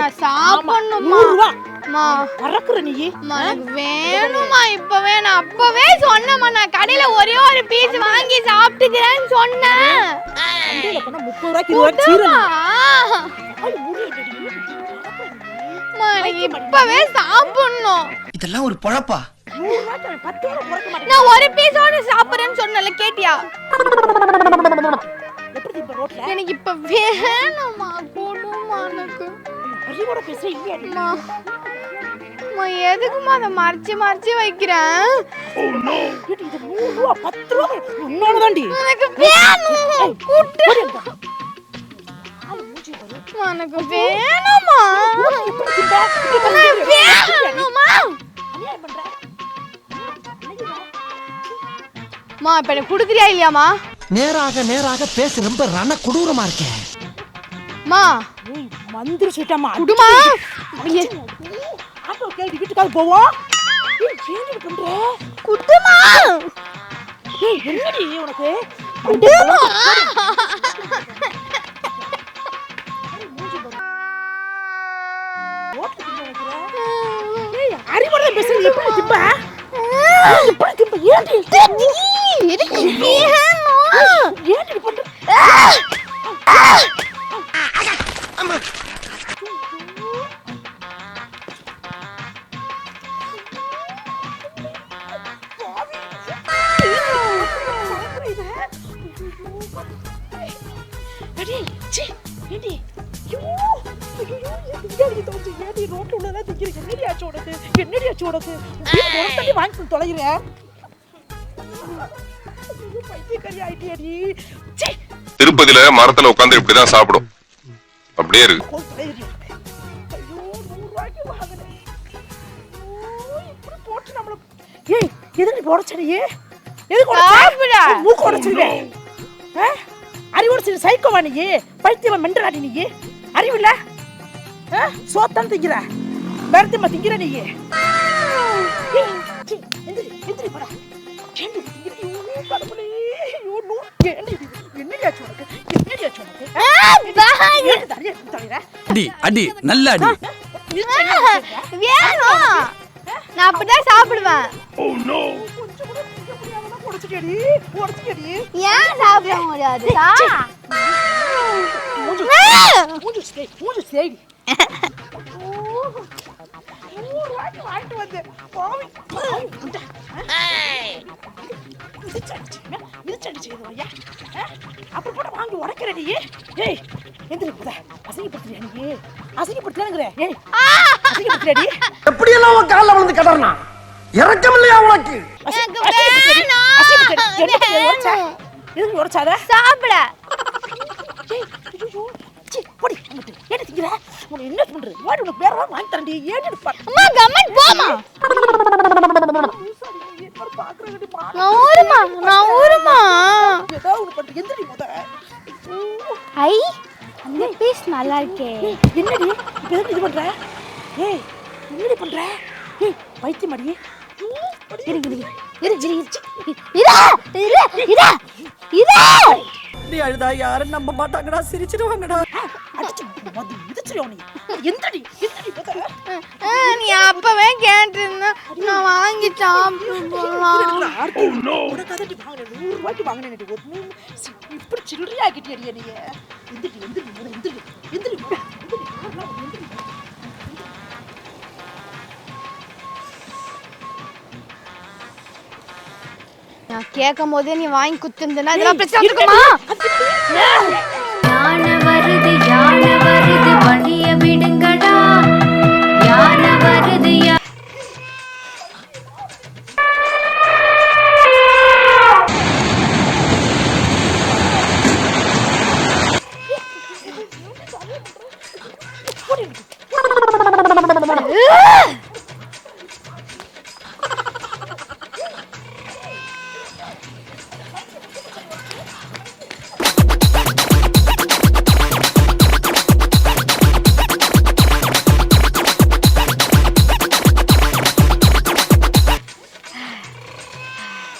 நான் சாப்பிடணுமா? நூறு ரூபா அம்மா மறக்குற நீ. அம்மா, எனக்கு வேணுமா இப்பவே நான் அப்பவே சொன்னேம்மா நான் கடையில ஒரே ஒரு பீஸ் வாங்கி சாப்பிட்டுக்கிறேன்னு சொன்னேன். முப்பது ரூபாய்க்கு இப்பவே சாப்பிடணும். இதெல்லாம் ஒரு பொழப்பா? நான் ஒரு பீஸோட சாப்பிடுறேன்னு சொன்னல கேட்டியா? எப்படி இப்ப ரோட்ல? எனக்கு இப்ப வேணுமா கொடுமா எனக்கு? அம்மா அம்மா, எதுக்குமா அதை மறைச்சு மறைச்சு வைக்கிறேன்? ஏடி, இது நூறு ரூபா பத்து ரூபா உன்னோடதாண்டி எனக்கு வேணும் கூட்டு எனக்கு வேணுமா வேணுமா இப்ப எனக்கு கொடுக்குறியா நேராக நேராக பேச. ரொம்ப ரண கொடூரமா இருக்கேன் மந்திரி சொல்லிட்டாமா குடுமா. ஆட்டோ கேள்வி வீட்டுக்காக போவோம் ஏன் பண்ற குடுமா. ஏய் என்னடி உனக்கு? குடுமா. பேசுறது எப்படி திம்ப? எப்படி திம்ப? அடி, சீ, ஏண்டி? ஐயோ, தோணுச்சு? ஏன்டி ரோட்ல உள்ளதெல்லாம் திங்கிறீங்க? என்னடி ஆச்சு உனக்கு? என்னடி ஆச்சு வாங்கி தொலைகிற? ஐயோ, பைத்தியக்காரி ஆயிட்டியாடி. சீ, திருப்பதியில மரத்துல உட்காந்து இப்படிதான் சாப்பிடும் அப்படியே இருக்கு? ஐயோ. ஐயோ, ஏய், எதுக்கு நீ? எதுக்கு மூக்கு உடைச்சிருவேன். ஆ? அறிவோட சரி சைக்கோவா நீ? பைத்தியமா மெண்டலாடி நீ? அறிவில்ல? சோத்தான் திங்கிற. வேறத்தியமா திங்கிற நீ? அடி அடி நல்ல அடி. வேணும். நான் அப்படிதான் சாப்பிடுவேன். திங்க முடியாம உடைச்சிட்டியாடி, உடைச்சிட்டியாடி. ஏன் சாப்பிட முடியாதுடா மூஞ்சி மூஞ்சி ஸ்டே மூஞ்சி ஸ்டேடி வாங்கிட்டு வந்தேன் பாவி பாவி, உண்டா? ஆ? மிதிச்சு அடிச்சீங்க, மிதிச்சு அடிச்சீங்க ஐயா. ஆ? அப்புறம் கூட வாங்கி உடைக்கிற நீ ஏய் எந்திரி போத அசிங்கப்படுத்துறியா நீ அசிங்கப்படுத்தலங்கிற ஏய் அசிங்கப்படுத்துறியாடி எப்படியெல்லாம் உன் காலில் விழுந்து கிடறானா இறக்கம் இல்லையா உனக்கு? எதுக்கு உடைச்சாத சாப்பிட போடி, திங்கிற? உன்னை என்ன பண்றது? வாடி, உனக்கு வாங்கி இப்படி பண்ண? அம்மா கம்மன் போமா லூசாடி, நீ என்னோட பாக்குறேன்டி, மா. நான் ஊருமா நான் ஊருமா ஏதாவது ஒண்ணு பண்ற. எந்திரி முத. ஐ அந்த பீஸ் நல்லா இருக்கே என்னடி இப்ப எதுக்கு இது பண்ற? ஏய், என்னடி பண்ற? ஏய், பைத்தியமாடி. இரு, நீ அழுதா யாரும் நம்ப மாட்டாங்கடா சிரிச்சிடுவாங்கடா. நீ. அப்பவே கேட்டிருந்த நான் வாங்கி சாப்பிட்டு சி, இப்படி சில்லறையா ஆக்கிட்டியாடி நீ. எந்திரி, எந்திரி, எந்திரி. எந்திரி, கேட்கும் போதே நீ வாங்கி குத்துருந்தேன்னா இதெல்லாம் பிரச்சனை இருக்குமா